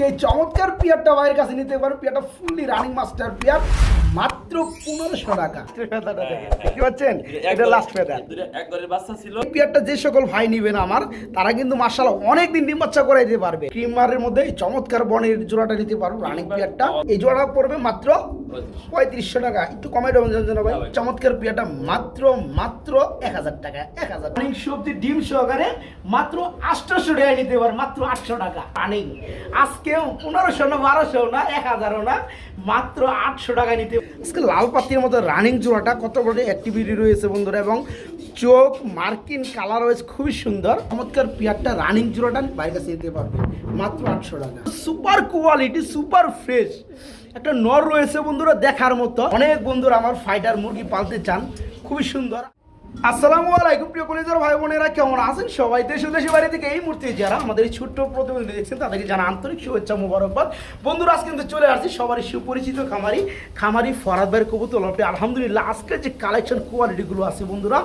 এই চমৎকার পিয়ারটা বাইরের কাছে নিতে পারো পিয়ারটা ফুললি রানিং মাস্টার পিয়ার। মাত্র পনেরোশো টাকা। দেখতে পাচ্ছেন? এটা লাস্ট ফেদার বাচ্চা ছিল। পিয়ারটা যে সকল ভাই নিবেন আমার তারা কিন্তু মার্শাল অনেক দিন ডিম বাচ্চা করে দিতে পারবে। ক্রিমারের মধ্যে চমৎকার বনের জোড়াটা নিতে পারব রানিং পিয়ারটা। এই জোড়াটা পড়বে মাত্র পঁয়ত্রিশশো। টাকা। একটু কমে ভাই চমৎকার পিয়াটা মাত্র মাত্র এক হাজার টাকা এক হাজার অনেক সবজি ডিম সহকারে মাত্র আটশোশো টাকায় নিতে পারে মাত্র আটশো টাকা। আনেই আজকেও পনেরোশো না বারোশো না এক হাজারও না মাত্র আটশো টাকা নিতে আজকে লাল পাতির মতো রানিং জোড়াটা কত বড় অ্যাক্টিভিটি রয়েছে বন্ধুরা, এবং চোখ মার্কিন কালার রয়েছে খুবই সুন্দর। চমৎকার পিয়ারটা রানিং জোড়াটা বাইরে কাছে দিতে পারবে, মাত্র আটশো টাকা। সুপার কোয়ালিটি সুপার ফ্রেশ একটা নর রয়েছে বন্ধুরা দেখার মতো। অনেক বন্ধুরা আমার ফাইটার মুরগি পালতে চান, খুবই সুন্দর। আসসালামু আলাইকুম, প্রিয় কলেজের ভাই বোনেরা, কেমন আছেন সবাই? দেশ দেশে বাড়ি থেকে এই মুহূর্তে যারা আমাদের এই ছোট্ট প্রতিবন্ধী দেখছেন, তাদেরকে জানা আন্তরিক শুভেচ্ছা মুবারকবাদ। বন্ধুরা, আজকে কিন্তু চলে আসছি সবারই সুপরিচিত খামারি খামারি ফরাদ ভাইয়ের কবুতর আলহামদুলিল্লাহ, আজকের যে কালেকশন কোয়ালিটিগুলো আছে বন্ধুরা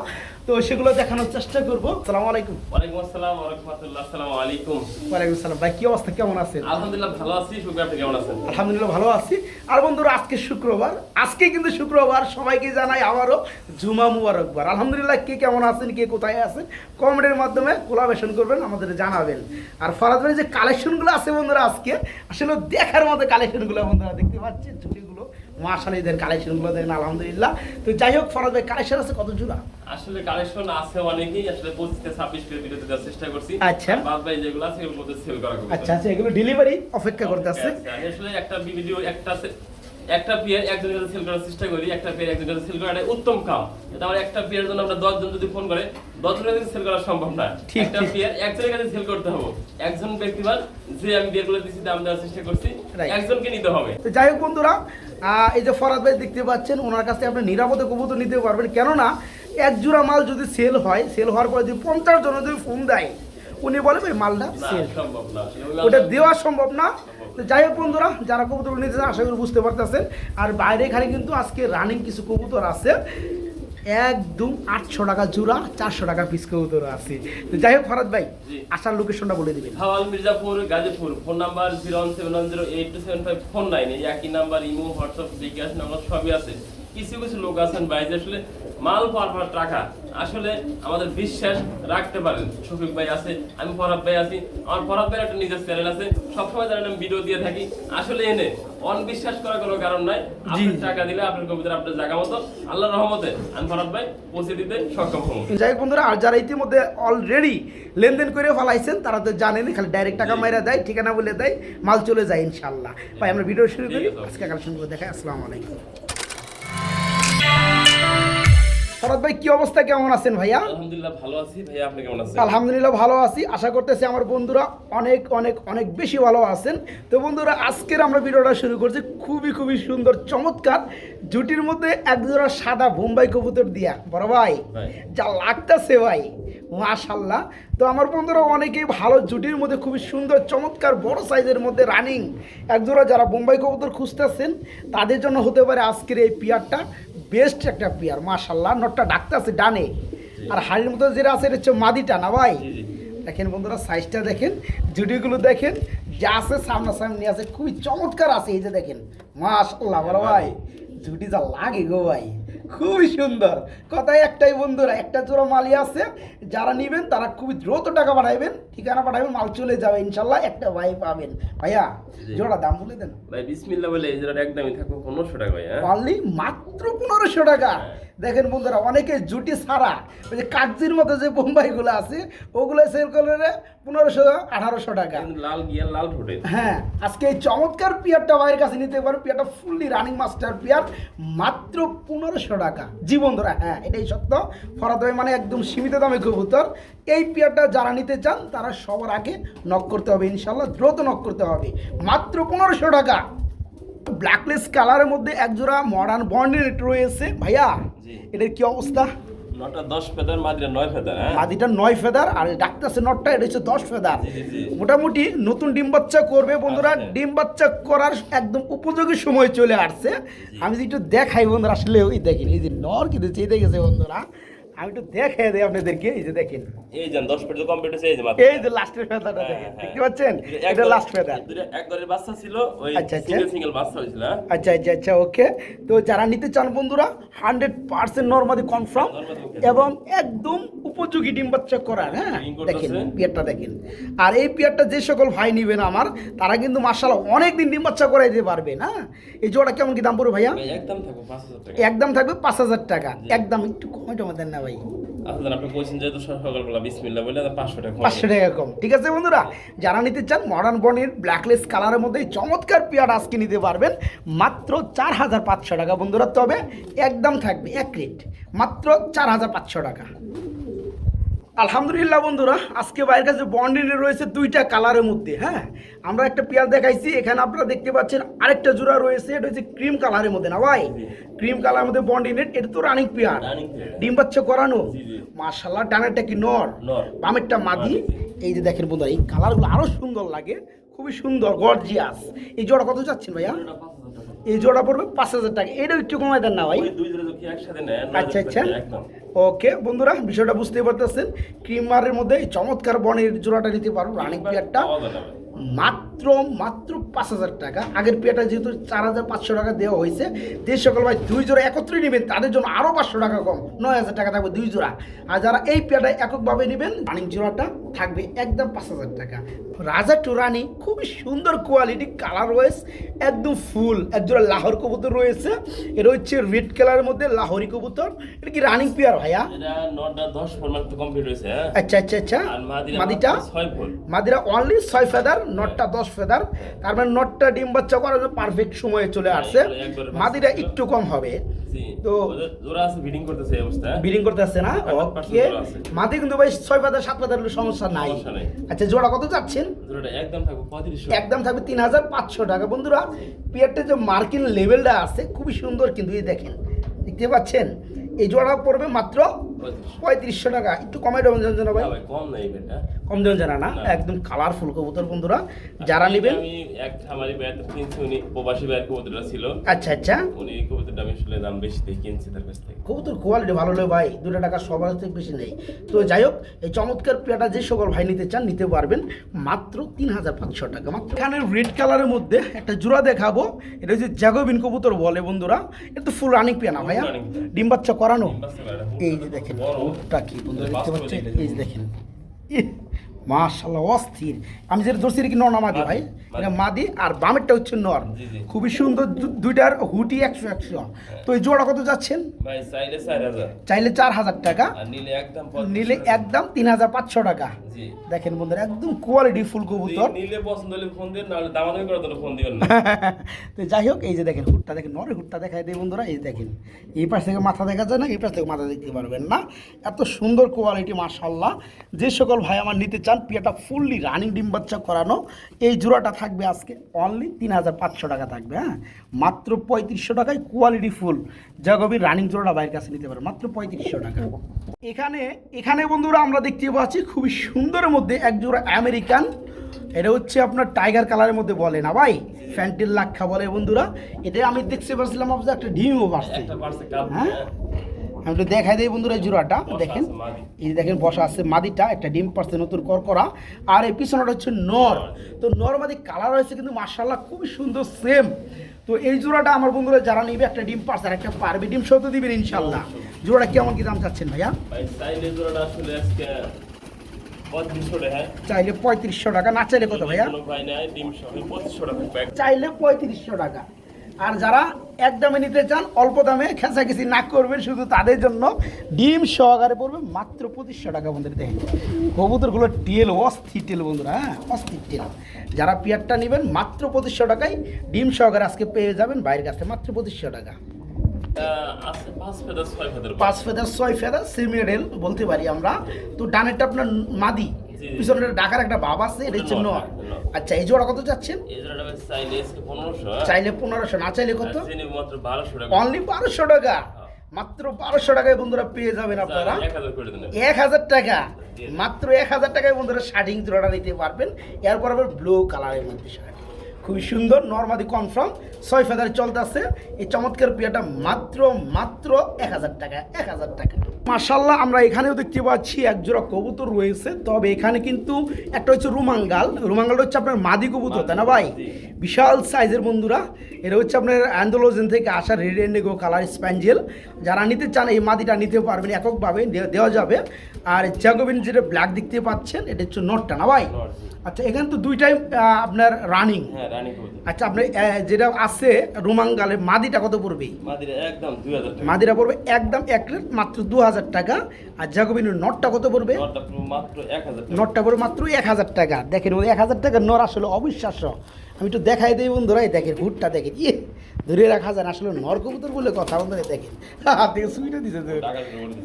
তো সেগুলো দেখানোর চেষ্টা করব। আসসালামু আলাইকুম। ওয়ালাইকুম আসসালাম ওয়া রাহমাতুল্লাহ। আসসালামু আলাইকুম। ওয়ালাইকুম আসসালাম। ভাই কি অবস্থা? কেমন আছেন? আলহামদুলিল্লাহ ভালো আছি। শুক্র আপনি কেমন আছেন? আলহামদুলিল্লাহ ভালো আছি। আর বন্ধুরা আজকে শুক্রবার। আজকে কিন্তু শুক্রবার। সবাইকে জানাই আমারও জুমা মুবারকবার আলহামদুলিল্লাহ কে কেমন আছেন কে কোথায় আছেন কমেন্টের মাধ্যমে কোলাবেশন করবেন আমাদের জানাবেন। আর ফরাদ ভাই যে কালেকশনগুলো আছে বন্ধুরা আজকে আসলে দেখার মতো কালেকশনগুলো বন্ধুরা দেখতে পাচ্ছেন ছুটিগুলো মাসালিদের কালেকশনগুলো দেখেন আলহামদুলিল্লাহ। তো যাই হোক ফরাদ ভাই কালেকশন আছে কত জোড়া? আসলে কালেকশন আছে অনেকই আসলে 25 থেকে 26 করে ভিডিওতে দেওয়ার চেষ্টা করছি। আচ্ছা। বাদ বাকি যেগুলো আছে এগুলোর মধ্যে সেল করা করব আচ্ছা আচ্ছা এগুলো ডেলিভারি অপেক্ষা করতে আছে। আসলে একটা ভিডিও একটা একটা পেয়ার একজনের কাছে সেল করার চেষ্টা করি একটা পেয়ার একজনের কাছে সেল করা এটা উত্তম কাম। এটা আমার একটা পেয়ার জন্য আমরা 10 জন যদি ফোন করে 10 জনের কাছে সেল করা সম্ভব না। একটা। পেয়ার একজনের কাছে সেল করতে হবে। একজন ব্যক্তিবার যে আমি বিয়েগুলো দিছি দাম দেওয়ার চেষ্টা করছি. একজনকে নিতে হবে। তো যাই হোক বন্ধুরা এই যে ফরাদ ভাই দেখতে পাচ্ছেন ওনার কাছে আপনি নিরাপদে কবুতর নিতে পারবেন। কেননা এক জোড়া মাল যদি সেল হয় সেল হওয়ার পরে যদি পঞ্চাশ জন যদি ফোন দেয় উনি বলে ভাই মালটা সেল ওটা দেওয়া সম্ভব না। তো যাই হোক বন্ধুরা যারা কবুতর নিতে আশা করি বুঝতে পারতেছেন। আর বাইরে এখানে কিন্তু আজকে রানিং কিছু কবুতর আছে। একদম আটশো টাকা জোড়া চারশো টাকা পিস কবুতর আছে। তো যাই হোক ফরাদ ভাই। আসার লোকেশনটা বলে দিবেন। হাওয়াল Mirzapur Gazipur phone number zero one seven one zero eight two seven five phone nine এই একই number imo WhatsApp bKash number সবই আছে। কিছু কিছু লোক আছেন বাইরে আসলে মাল পারফার টাকা। আসলে আমাদের বিশ্বাস রাখতে পারেন। শফিক ভাই আছে আমি ফরাদ ভাই আছি আমার ফরাদ ভাইয়ের একটা নিজের চ্যানেল আছে। সবসময় জানেন আমি ভিডিও দিয়ে থাকি। আসলে এনে অনবিশ্বাস করার কোনো কারণ নাই। আপনি টাকা দিলে আপনার কবিতার আপনার জায়গা মতো। আল্লাহর রহমতে আমি ফরাদ ভাই পৌঁছে দিতে সক্ষম হব। যাই হোক বন্ধুরা আর যারা ইতিমধ্যে অলরেডি লেনদেন করে ফেলাইছেন তারা তো জানেন খালি ডাইরেক্ট টাকা মাইরা দেয় ঠিকানা বলে দেয় মাল চলে যায় ইনশাল্লাহ ভাই আমরা ভিডিও শুরু করি। আজকে কালেকশনগুলো দেখাই আসসালামু আলাইকুম। ফরাদ ভাই কি অবস্থা? কেমন আছেন ভাইয়া? আলহামদুলিল্লাহ ভালো আছি। ভাইয়া আপনি কেমন আছেন? আলহামদুলিল্লাহ ভালো আছি। আশা করতেছি আমার বন্ধুরা অনেক অনেক অনেক বেশি ভালো আছেন। তো বন্ধুরা আজকের আমরা ভিডিওটা শুরু করছি খুবই খুবই সুন্দর চমৎকার জুটির মধ্যে একজোড়া সাদা বোম্বাই কবুতর দিয়া। বড় ভাই ভাই। যা লাগতেছে ভাই মাশাল্লাহ তো আমার বন্ধুরা অনেকেই ভালো জুটির মধ্যে খুবই সুন্দর চমৎকার বড় সাইজের মধ্যে রানিং একজোড়া যারা বোম্বাই কবুতর খুঁজতেছেন তাদের জন্য হতে পারে আজকের এই পিয়ারটা। বেস্ট একটা প্লেয়ার মাশাল্লাহ নটটা ডাকতেছে ডানে। আর হাড়ির মতো যেটা আছে এটা হচ্ছে মাদিটা না ভাই। দেখেন বন্ধুরা সাইজটা দেখেন জুডিগুলো দেখেন যা আছে সামনাসামনি আছে খুবই চমৎকার আছে এই যে দেখেন। মাশাল্লাহ বড় ভাই। জুটি যা লাগে গো ভাই। খুবই সুন্দর। কথায় একটাই বন্ধুরা একটা জোড়া মালই আছে। যারা নেবেন তারা খুবই দ্রুত টাকা পাঠাবেন ঠিকানা পাঠাবেন মাল চলে যাবে ইনশাল্লাহ একটা ভাই পাবেন। ভাইয়া। জোড়া দাম বলে দেন। ভাই বিসমিল্লাহ বলে এই জোড়াটা একদমই থাকব পনেরোশো টাকা ভাইয়া। পারলি অনলি মাত্র পনেরোশো টাকা। দেখেন বন্ধুরা অনেকে জুটি ছাড়া ওই যে কাগজির মতো যে বোম্বাইগুলো আছে ওগুলো সেল করে পনেরোশো আঠারোশো টাকা। লাল গিয়ার লাল ঠোঁটে। হ্যাঁ আজকে এই চমৎকার পিয়ারটা ভাইয়ের কাছে নিতে পারো পিয়ারটা ফুললি রানিং মাস্টার পিয়ার মাত্র পনেরোশো টাকা। জি বন্ধুরা হ্যাঁ এটাই সত্য। ফরাদ মানে একদম সীমিত দামে কবুতর। এই পিয়ারটা যারা নিতে চান তারা সবার আগে নক করতে হবে ইনশাল্লাহ দ্রুত নক করতে হবে। মাত্র পনেরোশো টাকা। ব্ল্যাকলেস কালারের মধ্যে একজোড়া মডার্ন বন্ডের রয়েছে ভাইয়া। এটার কি অবস্থা? হ্যাঁ? মাদিটা নয় ফেদার আর ডাক্তারসে নটটা এটা হচ্ছে দশ ফেদার। মোটামুটি নতুন ডিম বাচ্চা করবে বন্ধুরা। আচ্ছা। ডিম বাচ্চা করার একদম উপযোগী সময় চলে আসছে। আমি যদি একটু দেখাই বন্ধুরা আসলে ওই দেখেন এই যে নর কিন্তু চেয়ে দেখেছে বন্ধুরা। আমি একটু দেখে দিই আপনাদেরকে এই যে দেখেন। এই যে 10 ফিট কমপ্লিট হয়েছে এই যে মাত্র এই যে লাস্টের ফেদারটা হ্যাঁ, দেখেন হ্যাঁ। দেখতে পাচ্ছেন? এটা লাস্ট ফেদার দুটো এক ঘরের বাচ্চা ছিল ওই আচ্ছা, আচ্ছা। সিঙ্গেল সিঙ্গেল বাচ্চা হয়েছিল হ্যাঁ? আচ্ছা আচ্ছা আচ্ছা ওকে তো যারা নিতে চান বন্ধুরা হান্ড্রেড পার্সেন্ট নর্মালি কনফার্ম এবং একদম উপযোগী ডিম বাচ্চা করার হ্যাঁ। দেখেন পিয়ারটা দেখেন। আর এই পিয়ারটা যে সকল ভাই নিবেন আমার তারা কিন্তু মার্শাল্লাহ অনেক দিন ডিম বাচ্চা করাই দিতে পারবে না এই জোড়া কেমন কি দাম পড়বে ভাইয়া? একদম থাকো 5000 টাকা। একদম থাকবে পাঁচ হাজার টাকা। একদম একটু কমে টমে দেন না ভাই। আচ্ছা আপনি কইছেন যেহেতু সকালবেলা বিসমিল্লা বলে 500 টাকা পাঁচশো টাকা কম। ঠিক আছে বন্ধুরা যারা নিতে চান মডার্ন বনের ব্ল্যাকলেস কালারের মধ্যে চমৎকার পেয়ার আজকে নিতে পারবেন মাত্র চার হাজার পাঁচশো টাকা বন্ধুরা। তবে একদম থাকবে এক রেট মাত্র চার হাজার পাঁচশো টাকা। আলহামদুলিল্লাহ বন্ধুরা আজকে বাইরের কাছে বন্ডিনে রয়েছে দুইটা কালারের মধ্যে হ্যাঁ? আমরা একটা পেয়ার দেখাইছি এখানে আপনারা দেখতে পাচ্ছেন আরেকটা জোড়া রয়েছে এটা হচ্ছে ক্রিম কালারের মধ্যে না ভাই? ক্রিম কালারের মধ্যে বন্ডিনেট এটা তো রানিং পেয়ার ডিম বাচ্চা করানো। মার্শাল্লাহ ডানেরটা কি নর। বামেরটা মাদি। এই যে দেখেন বন্ধুরা এই কালারগুলো আরও সুন্দর লাগে খুবই সুন্দর গর্জিয়াস এই জোড়া কত চাচ্ছেন ভাইয়া? এটা 5000 টাকা এই জোড়া পড়বে পাঁচ হাজার টাকা। এটা একটু কমাই দেন না ভাই। আচ্ছা আচ্ছা। ওকে বন্ধুরা বিষয়টা বুঝতেই পারতেছেন। ক্রিমারের মধ্যে এই চমৎকার বনের জোড়াটা নিতে পারব রানিং ভাই। মাত্র মাত্র পাঁচ হাজার টাকা। আগের পেয়ারটা যেহেতু চার হাজার পাঁচশো টাকা দেওয়া হয়েছে যে সকল ভাই দুই জোড়া একত্রে নেবেন তাদের জন্য আরও পাঁচশো টাকা কম। নয় হাজার টাকা থাকবে দুই জোড়া। আর যারা এই পেয়ারটা এককভাবে নেবেন রানিং জোড়াটা থাকবে একদম পাঁচ হাজার টাকা। রাজা টু রানি খুবই সুন্দর কোয়ালিটি কালার ওয়াইজ একদম ফুল একজোড়া লাহোর কবুতর রয়েছে। এটা হচ্ছে রেড কালারের মধ্যে লাহোরি কবুতর। এটা কি রানিং পেয়ার ভাইয়া? এটা নটা 10 ফোর মাত্র কমপ্লিট হয়েছে হ্যাঁ। আচ্ছা আচ্ছা আচ্ছা। মাদিটা? মাদিরা অনলি ছয় ফেদার নটটা দশ ফেদার তার মানে নটটা ডিম বাচ্চা করার পারফেক্ট সময়ে চলে আসছে। মাদিরা একটু কম হবে। তো- আছে করতেছে অবস্থা। না? ওকে কিন্তু ভাই সমস্যা নাই। সমস্যা নাই। আচ্ছা জোড়া কত জোড়াটা একদম থাকবে 3500 একদম থাকবে তিন হাজার পাঁচশো টাকা। বন্ধুরা পিয়ারটা যে মার্কিন লেভেলটা আছে খুবই সুন্দর কিন্তু এই দেখেন। দেখতে পাচ্ছেন? এই জোড়া পড়বে মাত্র 3500 পঁয়ত্রিশশো টাকা। একটু কমাই দেবেন জানা ভাই। কম নাই কম দেবেন জানা না। একদম কালারফুল কবুতর বন্ধুরা। যারা নেবেন আমি এক খামারি ব্যাট কিনছি উনি প্রবাসী ব্যাট কবুতরটা ছিল। আচ্ছা আচ্ছা। উনি কবুতরটা আমি আসলে দাম বেশি দিয়ে কিনছি তার কাছ থেকে। কবুতর কোয়ালিটি ভালো ভাই দুটো টাকা সবার থেকে বেশি নেই। তো যাই হোক এই চমৎকার পেয়াটা যে সকল ভাই নিতে চান নিতে পারবেন। মাত্র তিন হাজার পাঁচশো টাকা। মাত্র এখানে রেড কালারের মধ্যে একটা জোড়া দেখাবো। এটা হচ্ছে জাগোবিন কবুতর বলে বন্ধুরা। এটা তো ফুল রানিং পেয়া না ভাইয়া। ডিম বাচ্চা করানো? এই যে দেখেন। উটটা কি বন্ধুরা দেখতে পাচ্ছেন? এই দেখেন। মাশাল্লাহ অস্থির। আমি যেটা ধরছি এটা কি নর মাদি ভাই? এটা মাদি আর বামেরটা হচ্ছে নর। খুবই সুন্দর দুইটার হুটি একশো একশো। তো এই জোড়া কত যাচ্ছেন? চাইলে চার হাজার। টাকা। নিলে একদম নিলে একদম তিন হাজার পাঁচশো টাকা। দেখেন বন্ধুরা একদম কোয়ালিটি ফুল কবুতর। নিলে পছন্দ হলে ফোন দিন নাহলে দামাদামি করে তাহলে ফোন দিবেন না। তো যাই হোক এই যে দেখেন হুটটা দেখেন নরে হুটটা দেখায় দেয় বন্ধুরা এই যে দেখেন। এই পাশ থেকে মাথা দেখা যায় না এই পাশ থেকে মাথা দেখতে পারবেন না। এত সুন্দর কোয়ালিটি মাশাল্লাহ যে সকল ভাই আমার নিতে চান পিয়াটা ফুললি রানিং ডিম বাচ্চা করানো এই জোড়াটা থাকবে আজকে অনলি তিন হাজার পাঁচশো টাকা থাকবে হ্যাঁ? মাত্র পঁয়ত্রিশশো টাকায় কোয়ালিটি ফুল। জাগবির রানিং জোড়াটা বাইরের কাছে নিতে পারে মাত্র পঁয়ত্রিশশো টাকা। এখানে এখানে বন্ধুরা আমরা দেখতে পাচ্ছি খুবই সুন্দরের মধ্যে এক জোড়া আমেরিকান এটা হচ্ছে আপনার টাইগার কালারের মধ্যে বলে না ভাই? ফ্যান্টেল লাক্ষা বলে বন্ধুরা। এটা আমি দেখতে পাচ্ছিলাম আপনার একটা ডিমও পারছে হ্যাঁ? আমি একটু দেখাই দিই বন্ধুরা জোড়াটা দেখেন। এই দেখেন বসা আছে মাদিটা একটা ডিম পারছে নতুন কর করা আর এই পিছনটা হচ্ছে নর। তো নর মাদি কালার হয়েছে কিন্তু মার্শাল্লাহ খুবই সুন্দর সেম তো এই জোড়াটা আমার বন্ধুরা যারা নিবে একটা ডিম পারছে আর একটা পারবে ডিম সহ তো দিবেন ইনশাল্লাহ জোড়াটা কেমন কি দাম চাচ্ছেন ভাইয়া? ভাই আসলে আজকে 3500 টাকা চাইলে পঁয়ত্রিশশো টাকা না চাইলে কত ভাইয়া? কোনো ভাই নাই ডিম সহ 2500 টাকা প্যাক চাইলে পঁয়ত্রিশশো টাকা। আর যারা এক দামে নিতে চান অল্প দামে খেঁচাখেঁচি না করবেন শুধু তাদের জন্য ডিম সহকারে পড়বে মাত্র পঁচিশশো টাকা বন্ধুরা দেখেন। কবুতরগুলো টেল অস্থির টেল বন্ধুরা হ্যাঁ অস্থির টেল যারা পিয়ারটা নেবেন মাত্র পঁচিশশো টাকায় ডিম সহকারে আজকে পেয়ে যাবেন বাইরের কাছে মাত্র পঁচিশশো টাকা। পাঁচ ফেদার ছয় ফেদার পাঁচ ফেদার ছয় ফেদার সেমিডেল বলতে পারি আমরা। তো ডানেরটা আপনার মাদি। পিছনে ডাকার একটা বাব আছে এটা হচ্ছে নর, নর নর। আচ্ছা এই জোড়া কত ভাই চাইলে আজকে 1500 চাইলে পনেরোশো না চাইলে কত? চিনি মাত্র 1200 টাকা। অনলি বারোশো টাকা? মাত্র বারোশো টাকায় বন্ধুরা পেয়ে যাবেন আপনারা। 1000 করে দেন এক হাজার টাকা। মাত্র এক হাজার টাকায় বন্ধুরা শার্টিং জোড়াটা নিতে পারবেন। এরপর আবার ব্লু কালারের মধ্যে শার্ট খুবই সুন্দর নর্মাদি কনফার্ম ছয় ফেদার চলতেছে। এই চমৎকার পিয়াটা মাত্র মাত্র এক হাজার টাকা এক হাজার টাকা। মার্শাল্লাহ আমরা এখানেও দেখতে পাচ্ছি একজোড়া কবুতর রয়েছে তবে এখানে কিন্তু একটা হচ্ছে রুমাঙ্গাল। রুমাঙ্গালটা হচ্ছে আপনার মাদি কবুতর তাই না ভাই? বিশাল সাইজের বন্ধুরা এটা হচ্ছে আপনার অ্যান্ডোলোজেন থেকে আসা রেড এন্ডিগো কালার স্প্যাঞ্জেল। যারা নিতে চান এই মাদিটা নিতে পারবেন এককভাবে দেওয়া যাবে। আর জ্যাগোবিন যেটা ব্ল্যাক দেখতে পাচ্ছেন এটা হচ্ছে নটটা না ভাই? আচ্ছা এখানে তো দুইটাই আপনার রানিং হ্যাঁ রানী আচ্ছা আপনার যেটা আছে রুমাঙ্গালে মাদিটা কত পড়বে? মাদিরা পড়বে একদম এক প্লেট মাত্র দু হাজার টাকা। আর জাগোবিনের নটটা কত পড়বে? নটটা পড়বে মাত্র এক হাজার টাকা। দেখেন ওই এক হাজার টাকা নর আসলে অবিশ্বাস্য। আমি একটু দেখাই দিই বন্ধুরা এই দেখেন হুটটা দেখেন। ইয়ে ধরে রাখা যায় আসলে নর কবুতর বলে কথা বন্ধুরা দেখেন। হাত থেকে সুইটা দিছে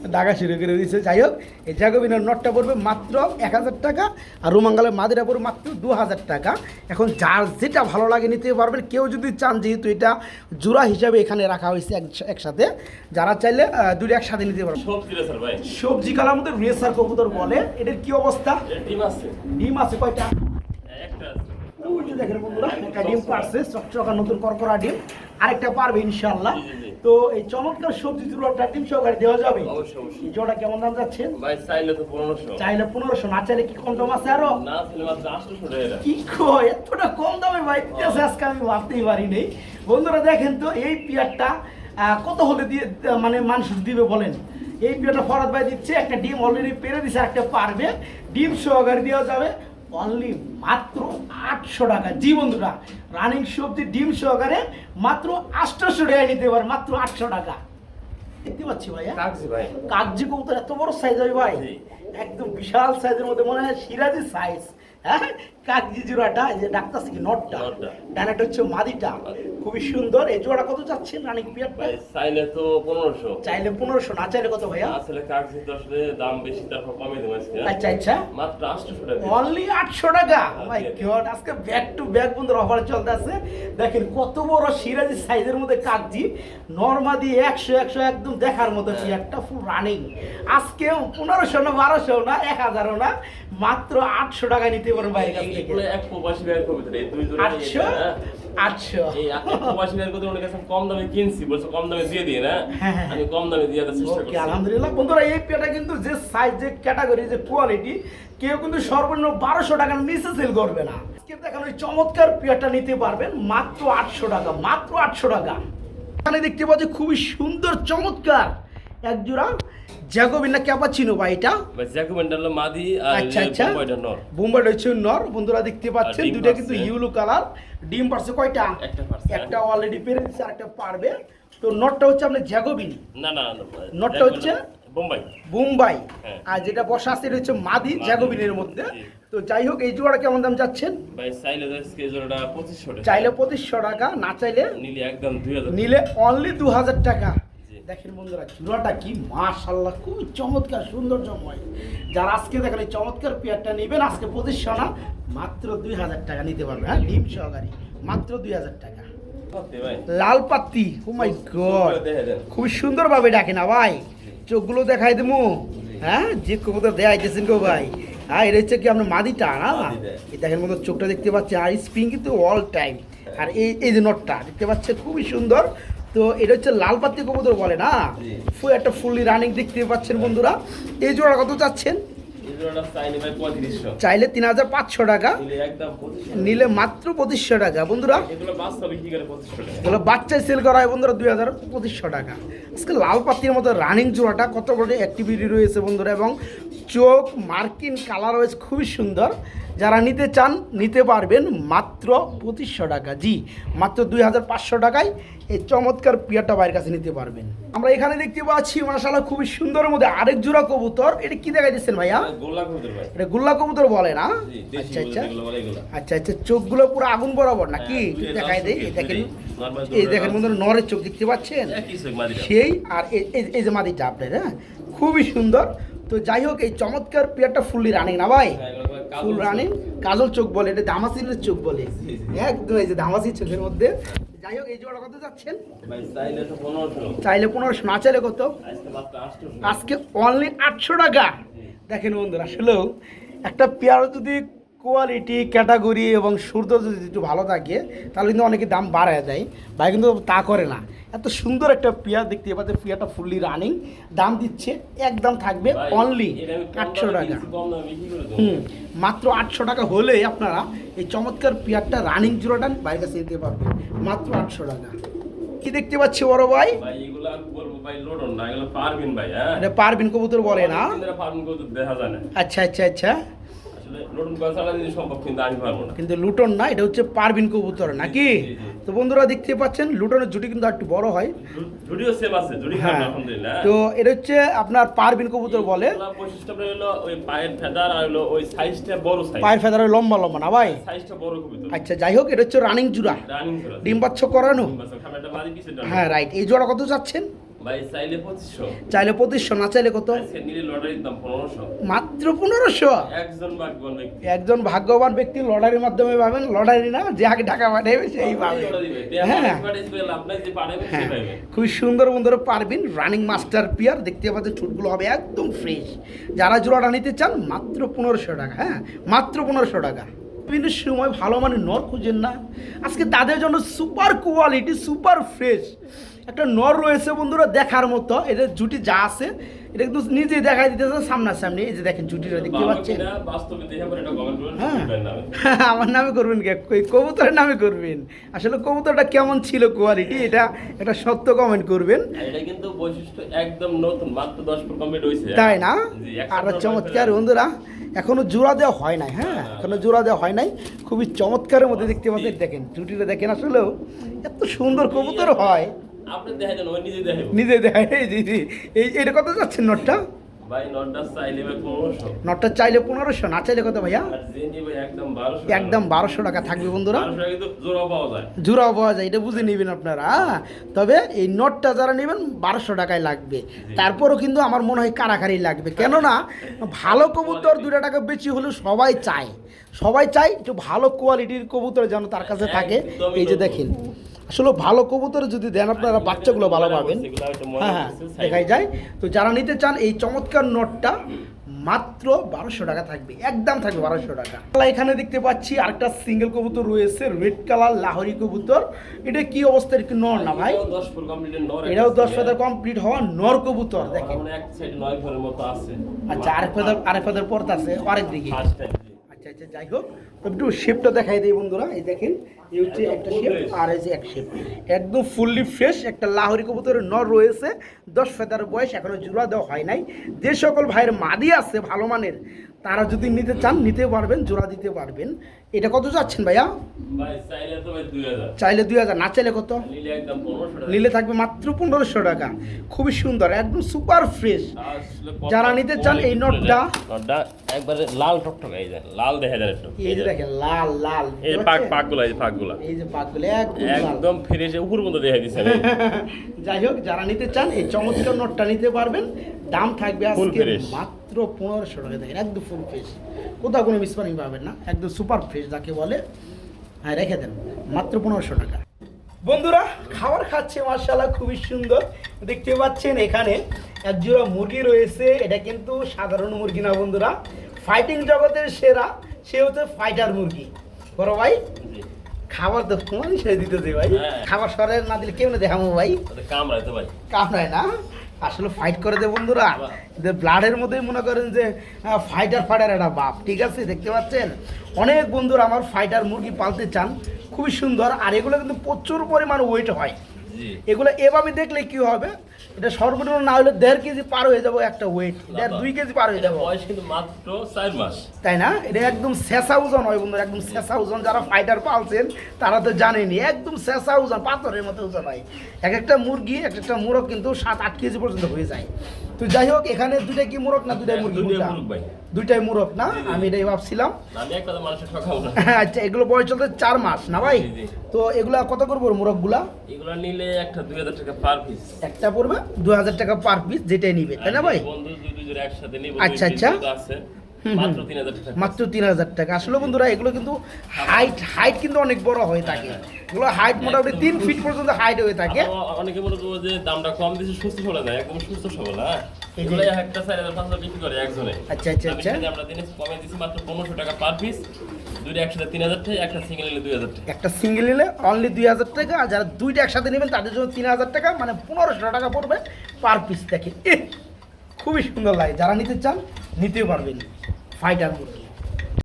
ডাকা শুরু করে দিয়েছে যাই হোক এই জাগোবিনের নটটা পড়বে মাত্র এক হাজার টাকা আর রুমাঙ্গালের মাদিরা পড়বে মাত্র দু হাজার টাকা। এখন যার যেটা ভালো লাগে নিতে পারবেন কেউ যদি চান যেহেতু এটা জোড়া হিসাবে এখানে রাখা হয়েছে এক- একসাথে যারা চাইলে দুটো একসাথে নিতে পারবেন। সবজি কালার মধ্যে রেসার কবুতর বলে এটার কি অবস্থা? ডিম আছে। ডিম আছে কয়টা? দেখেন বন্ধুরা একটা ডিম পারছে চকচকা নতুন করকরা ডিম আরেকটা পারবে ইনশাল্লাহ। তো এই চমৎকার সবজি জোড়াটা ডিম সহকারে দেওয়া যাবে। অবশ্যই জোড়া কেমন দাম যাচ্ছে? ভাই চাইলে তো পনেরোশো। চাইলে পনেরোশো না চাইলে কি কম দাম আছে আরও? না ছিল মাত্র আটশোশো টাকা কি কয় এতটা কম দামে ভাই? দিতেছে আজকে আমি ভাবতেই পারি নেই বন্ধুরা দেখেন তো এই পিয়ারটা কত হলে দিয়ে মানে মানুষ দিবে বলেন? এই পিয়ারটা ফরাদ ভাই দিচ্ছে একটা ডিম অলরেডি পেরে দিচ্ছে একটা পারবে। ডিম সহকারে দেওয়া যাবে। অনলি মাত্র আটশো টাকা। জি বন্ধুরা রানিং সবজি ডিম সহকারে মাত্র আটশোশো টাকা নিতে পারে মাত্র আটশো টাকা। দেখতে পাচ্ছি ভাই কাগজি ভাই। কাগজি কবুতর এত বড় সাইজ হয় ভাই। একদম বিশাল সাইজের মধ্যে মনে হয় সিরাজি সাইজ হ্যাঁ? কাগজি জোড়াটা যে ডাক্তার নটটা। ডানাটা হচ্ছে মাদিটা। খুবই সুন্দর। এই জোড়া কত চাচ্ছেন রানিক পিয়ারটা ভাই চাইলে তো পনেরোশো। চাইলে পনেরোশো না চাইলে কত ভাইয়া? আসলে কাকজি তো আসলে দাম বেশি তারপর কমে দেবো আচ্ছা আচ্ছা। মাত্র আটশোশো টাকা অনলি আটশো টাকা? মাই গড আজকে ব্যাক টু ব্যাক বন্ধুর অফার দেখেন কত বড় সিরাজি সাইজের মধ্যে কাগজি নর্মাদি একশো একশো একদম দেখার মতো একটা ফুল রানিং আজকে পনেরোশো না বারোশো না এক হাজারও না। মাত্র আটশো টাকা নিতে পারব বাইরের কাছ থেকে এগুলো এক প্রবাসী ব্যাগ কবিতা এই দুই জোড়া আটশো। এই প্রবাসী ব্যাগ কবিতা ওনার কাছে কম দামে কিনছি বলছে কম দামে দিয়ে দিয়ে না। আমি কম দামে দিয়ে দেওয়ার চেষ্টা করছি। আলহামদুলিল্লাহ। বন্ধুরা এই পেটা কিন্তু যে সাইজ যে ক্যাটাগরি যে কোয়ালিটি কেউ কিন্তু সর্বনিম্ন বারোশো টাকার নিচে সেল করবে না। আজকে দেখানো এই চমৎকার পেয়ারটা নিতে পারবেন মাত্র আটশো টাকা মাত্র আটশো টাকা। এখানে দেখতে পাচ্ছি খুবই সুন্দর চমৎকার এক জোড়া জ্যাগোবিনা ক্যাপাচিনো বা এটা ভাই জ্যাকুমেন্টার হলো মাদি আর আচ্ছা আচ্ছা নর বোম্বাইটা হচ্ছে নর বন্ধুরা দেখতে পাচ্ছেন দুইটা কিন্তু পারছে। ইউলো কালার ডিম পারছে কয়টা একটা পারছে। একটা অলরেডি পেরে দিচ্ছে আরেকটা পারবে তো নটটা হচ্ছে আপনার জ্যাগোবিনি না না নটটা হচ্ছে? বোম্বাই হ্যাঁ। আর যেটা বসা আছে এটা হচ্ছে মাদি। জ্যাগোবিনের মধ্যে তো যাই হোক এই জোড়া কেমন দাম যাচ্ছেন ভাই চাইলে আজকে জোড়াটা টাকা চাইলে পঁচিশশো টাকা না চাইলে নিলে একদম নিলে অনলি দু হাজার টাকা জি। দেখেন বন্ধুরা চূড়াটা কি মাশাল্লাহ খুব চমৎকার সৌন্দর্যময় যারা আজকে দেখেন এই চমৎকার পেয়ারটা নেবেন আজকে পঁচিশশো না মাত্র দুই হাজার টাকা নিতে পারবে হ্যাঁ? ডিম সহকারী মাত্র দুই হাজার টাকা। লাল পাত্তি ও মাই গড। খুবই সুন্দরভাবে ডাকে না ভাই? চোখগুলো দেখাই দেবো। হ্যাঁ? যে কবুতর দেখাইতেছেন গো ভাই। হ্যাঁ এটা হচ্ছে কি আপনার মাদিটা না? এই দেখেন মতো চোখটা দেখতে পাচ্ছি আর স্প্রিং কিন্তু অল টাইম আর এই এই যে নটটা দেখতে পাচ্ছেন খুবই সুন্দর। তো এটা হচ্ছে লাল পাতি কবুতর বলে না? ফুল একটা ফুললি রানিং দেখতে পাচ্ছেন বন্ধুরা। এই জোড়া কত চাচ্ছেন? চাইলে তিন হাজার পাঁচশো টাকা। নিলে মাত্র পঁচিশশো টাকা। বন্ধুরা এগুলো বাচ্চায় সেল করা হয় বন্ধুরা দুই হাজার পঁচিশশো টাকা। আজকে লাল পাতির মতো রানিং জোড়াটা কত বড় অ্যাক্টিভিটি রয়েছে বন্ধুরা এবং চোখ মার্কিন কালার রয়েছে খুবই সুন্দর। যারা নিতে চান নিতে পারবেন মাত্র পঁচিশশো টাকা। জি মাত্র দুই হাজার পাঁচশো টাকায় এই চমৎকার পিয়ারটা বাইরের কাছে নিতে পারবেন। আমরা এখানে দেখতে পাচ্ছি মাসাল্লাহ খুবই সুন্দরের মধ্যে আরেক জোড়া কবুতর। এটা কি দেখা দিচ্ছেন ভাইয়া? এটা গুল্লা কবুতর বলে না? আচ্ছা আচ্ছা। আচ্ছা আচ্ছা চোখগুলো পুরো আগুন বরাবর নাকি? হ্যাঁ, দেখাই এই দেখেন। এই দেখেন। বন্ধুরা নরের চোখ দেখতে পাচ্ছেন? সেই আর এই- যে মাদিটা আপনার হ্যাঁ? খুবই সুন্দর। তো যাই হোক এই চমৎকার পেয়ারটা ফুললি রানিং না ভাই? ফুল রানিং কাজল চোখ বলে এটা দামাসিলের চোখ বলে। একদম এই যে দামাসির চোখের মধ্যে। যাই হোক এই জোড়া কত যাচ্ছেন? চাইলে পনেরোশো। না চাইলে কত? আজকে অনলি আটশো। টাকা। দেখেন বন্ধুরা আসলেও একটা পেয়ারা যদি কোয়ালিটি ক্যাটাগরি এবং সূর্য যদি একটু ভালো থাকে তাহলে কিন্তু অনেকে দাম বাড়ায় দেয় ভাই কিন্তু তা করে না। এত সুন্দর একটা পেয়ার দেখতে পাচ্ছেন পেয়ারটা ফুললি রানিং দাম দিচ্ছে একদম থাকবে অনলি আটশো টাকা। হুম মাত্র আটশো টাকা হলে আপনারা এই চমৎকার পেয়ারটা রানিং জোড়াটা বাইরের কাছে নিতে পারবেন। মাত্র আটশো টাকা। কি দেখতে পাচ্ছি বড় ভাই? পারবেন হ্যাঁ? পারবিন কবুতর বলে না। আচ্ছা আচ্ছা আচ্ছা। কিন্তু আমি পারব না। কিন্তু লুটন না এটা হচ্ছে পারবিন কবুতর নাকি। তো বন্ধুরা দেখতে পাচ্ছেন লুটনের জুটি কিন্তু একটু বড় হয়। জুডিও সেম আছে জুডি হ্যাঁ। আলহামদুলিল্লাহ তো এটা হচ্ছে আপনার পারবিন কবুতর বলে। হলো ওই পায়ের ফেদার আর হলো ওই সাইজটা বড় সাইজ পায়ের ফেদারে লম্বা লম্বা না ভাই? সাইজটা বড় কবুতর। আচ্ছা যাই হোক এটা হচ্ছে রানিং জুড়া। রানিং করা ডিম বাচ্চ করানো? হ্যাঁ রাইট এই জোড়া কত চাচ্ছেন? ভাই চাইলে পঁচিশশো। চাইলে পঁচিশশো না চাইলে কত? আজকে নিলে লটারির দাম পনেরোশো। মাত্র পনেরোশো? একজন ভাগ্যবান ব্যক্তি। একজন ভাগ্যবান ব্যক্তি লটারির মাধ্যমে পাবেন। লটারি না যে আগে টাকা পাঠাবে সেই পাবে। হ্যাঁ। হ্যাঁ। খুবই সুন্দর সুন্দর পারবেন। রানিং মাস্টার পিয়ার দেখতে পাচ্ছেন ছুটগুলো হবে একদম ফ্রেশ যারা জোড়াটা নিতে চান মাত্র পনেরোশো টাকা হ্যাঁ মাত্র পনেরোশো টাকা। বিভিন্ন সময় ভালো মানে নর খুঁজেন না। আজকে তাদের জন্য সুপার কোয়ালিটি সুপার ফ্রেশ একটা নর রয়েছে বন্ধুরা দেখার মতো। এদের জুটি যা আছে এটা কিন্তু নিজেই দেখাই দিতেছে সামনাসামনি। এই যে দেখেন জুটিটা দেখতে পাচ্ছেন? এটা হ্যাঁ। আমার নামে করবেন কে? কবুতরের নামে করবেন? আসলে কবুতরটা কেমন ছিল কোয়ালিটি এটা একটা সত্য কমেন্ট করবেন। এটা কিন্তু বৈশিষ্ট্য একদম নতুন মাত্র ফুট কমপ্লিট তাই না? আর চমৎকার বন্ধুরা এখনও জোড়া দেওয়া হয় নাই হ্যাঁ? এখনও জোড়া দেওয়া হয় নাই। খুবই চমৎকারের মধ্যে দেখতে পাচ্ছেন দেখেন জুটিটা দেখেন আসলেও এত সুন্দর কবুতর হয়। নিজে দেখায় এই এটা কত যাচ্ছেন নটটা? ভাই নটটা চাইলে পনেরোশো। চাইলে পনেরোশো না চাইলে কত ভাইয়া? একদম বারোশো টাকা। থাকবে বন্ধুরা। যায়। জোড়াও পাওয়া যায় এটা বুঝে নেবেন আপনারা? তবে এই নোটটা যারা নেবেন বারোশো টাকায় লাগবে। তারপরও কিন্তু আমার মনে হয় কারাকারি লাগবে। কেননা ভালো কবুতর দুটা টাকা বেশি হলেও সবাই চায়। সবাই চায় একটু ভালো কোয়ালিটির কবুতর যেন তার কাছে থাকে। এই যে দেখেন আসলে ভালো কবুতর যদি দেন আপনারা বাচ্চাগুলো ভালো পাবেন হ্যাঁ হ্যাঁ দেখাই যায়। তো যারা নিতে চান এই চমৎকার নোটটা মাত্র বারোশো টাকা থাকবে একদম থাকবে বারোশো টাকা। এখানে দেখতে পাচ্ছি আরেকটা সিঙ্গেল কবুতর রয়েছে রেড কালার লাহরি কবুতর। এটা কি অবস্থা একটু নর না ভাই? এটাও দশ ফেদার কমপ্লিট হওয়া নর কবুতর দেখেন। আছে। আচ্ছা আরেক ফেদার আরেক ফেদার পরতে আছে আরেক দিকে। আচ্ছা যাই হোক একটু শেপটা দেখাই দিই বন্ধুরা। এই দেখেন, এই হচ্ছে একটা শেপ আর এই যে এক শেপ একদম ফুললি ফ্রেশ একটা লাহরি কবুতরের নর রয়েছে। দশ ফেদার বয়স, এখনও জোড়া দেওয়া হয় নাই। যে সকল ভাইয়ের মাদি আছে, ভালো মানের তারা যদি নিতে চান নিতে পারবেন জোড়া দিতে পারবেন। এটা কত যাচ্ছেন ভাইয়া? চাইলে দুই হাজার। না চাইলে কত? নিলে থাকবে মাত্র পনেরোশো টাকা। খুবই সুন্দর একদম সুপার ফ্রেশ। যারা নিতে চান এই নটটা একবারে লাল টকটক এই লাল দেখা যায় একটু। এই যে দেখেন লাল লাল এই পাক? পাকগুলো এই যে পাকগুলো। এই যে পাকগুলো একদম ফ্রেশ উপর পর্যন্ত দেখা দিচ্ছে যাই হোক যারা নিতে চান এই চমৎকার নোটটা নিতে পারবেন। দাম থাকবে আজকে fresh। মাত্র পনেরোশো টাকা দেখেন একদম ফুল ফ্রেশ কোথাও কোনো মিসমারিং পাবেন না একদম সুপার ফ্রেশ যাকে বলে হ্যাঁ রেখে দেন মাত্র পনেরোশো টাকা। বন্ধুরা খাবার খাচ্ছে মার্শাল্লাহ খুবই সুন্দর। দেখতে পাচ্ছেন এখানে এক জোড়া মুরগি রয়েছে এটা কিন্তু সাধারণ মুরগি না বন্ধুরা ফাইটিং জগতের সেরা সে হচ্ছে ফাইটার মুরগি। বড় ভাই খাবার তো তোমারই সে দিতেছে ভাই। হ্যাঁ। খাবার সরে না দিলে কেমনে দেখাবো ভাই? কামড়ায় তো ভাই। কামড়ায় না? আসলে ফাইট করে দে বন্ধুরা। ব্লাডের মধ্যেই মনে করেন যে ফাইটার ফাইটার একটা বাপ। ঠিক আছে? দেখতে পাচ্ছেন? অনেক বন্ধুরা আমার ফাইটার মুরগি পালতে চান। খুবই সুন্দর। আর এগুলো কিন্তু প্রচুর পরিমাণ ওয়েট হয়। এগুলো এভাবে দেখলে কি হবে? এটা সর্বনিম্ন না হলে দেড় কেজি পার হয়ে যাব একটা ওয়েট দেড় দুই কেজি পার হয়ে যাব। বয়স কিন্তু মাত্র চার মাস। তাই না? এটা একদম শেষা ওজন হয় বন্ধু একদম শেষা ওজন যারা ফাইটার পালছেন তারা তো জানেনি একদম শেষা ওজন পাথরের মতো ওজন হয়। এক একটা মুরগি এক একটা মুরগ কিন্তু সাত আট কেজি পর্যন্ত হয়ে যায়। তো যাই হোক এখানে দুটা কি মুরগ না দুটাই মুরগি দুইটাই মুরগ ভাই। দুইটাই মুরব না। আমি এটাই ভাবছিলাম। আচ্ছা এগুলো বয়স চলতে চার মাস না ভাই। তো এগুলা কত করব মুরগগুলা এগুলো নিলে একটা দুই হাজার টাকা পার পিস একটা পড়বে দু হাজার টাকা পার পিস যেটাই নিবে তাই না ভাই? দুই আচ্ছা, আচ্ছা। মাত্র তিন হাজার টাকা। আসলে বন্ধুরা এগুলো কিন্তু হাইট হাইট কিন্তু অনেক বড় হয়ে থাকে। হ্যাঁ, হ্যাঁ। এগুলো হাইট মোটামুটি তিন ফিট পর্যন্ত হাইট হয়ে থাকে। অনেকে মনে করব যে দামটা কম দিচ্ছে সুস্থ সবল একদম সুস্থ সবল হ্যাঁ? না আচ্ছা, আচ্ছা, আচ্ছা। পনেরোশো টাকা পার পিস দুইটা একসাথে তিন হাজার একটা সিঙ্গেল নিলে দুই হাজার একটা সিঙ্গেল নিলে অনলি দুই হাজার টাকা আর দুইটা একসাথে নেবেন তাদের জন্য তিন হাজার টাকা মানে পনেরোশো টাকা পড়বে পার পিস দেখে। খুবই সুন্দর লাগে। যারা নিতে চান নিতেও পারবেন। ফাইটার মুরগি